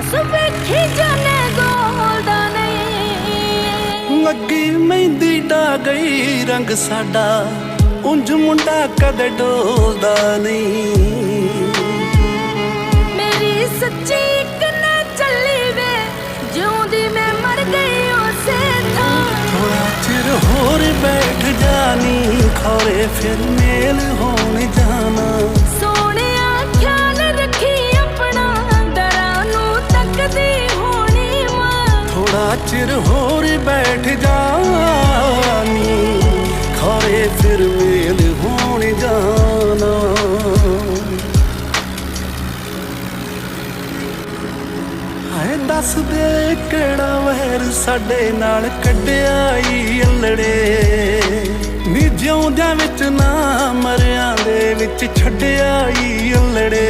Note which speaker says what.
Speaker 1: ਦੱਸ ਵੇਖੀ ਜਾਣੇ ਗੋਲਦਾ ਨਹੀਂ
Speaker 2: ਲੱਗੀ ਮਹਿੰਦੀ ਡਾ ਗਈ ਰੰਗ ਸਾਡਾ। ਉਂਝ ਮੁੰਡਾ ਕਦੇ ਡੋਲਦਾ ਨਹੀਂ।
Speaker 1: ਮੇਰੀ ਸੱਚੀ ਇੱਕ ਨਾ ਚੱਲੀ ਵੇ ਜਿਉਂਦੀ ਮੈਂ ਮਰ ਗਈ ਉਸੇ ਥਾਂ।
Speaker 2: ਥੋੜਾ ਚਿਰ ਹੋਰ ਬੈਠ ਜਾਨੀ ਖੌਰੇ ਫਿਰ ਮੇਲ ਹੋਣ ਜਾਣਾ
Speaker 1: ਮਾਂ
Speaker 2: ਚਿਰ ਹੋਰ ਬੈਠ ਜਾਨੀ ਖੌਰੇ ਫਿਰ ਮੇਲ ਹੋਣ ਜਾਣਾ। ਹਾਏ ਦੱਸ ਦੇ ਕਿਹੜਾ ਵਹਿਰ ਸਾਡੇ ਨਾਲ ਕੱਢਿਆ ਈ ਅਲੜੇ। ਨੀ ਜਿਉਂਦਿਆਂ ਵਿੱਚ ਨਾ ਮਰਿਆਂ ਦੇ ਵਿੱਚ ਛੱਡਿਆ ਈ ਅਲੜੇ।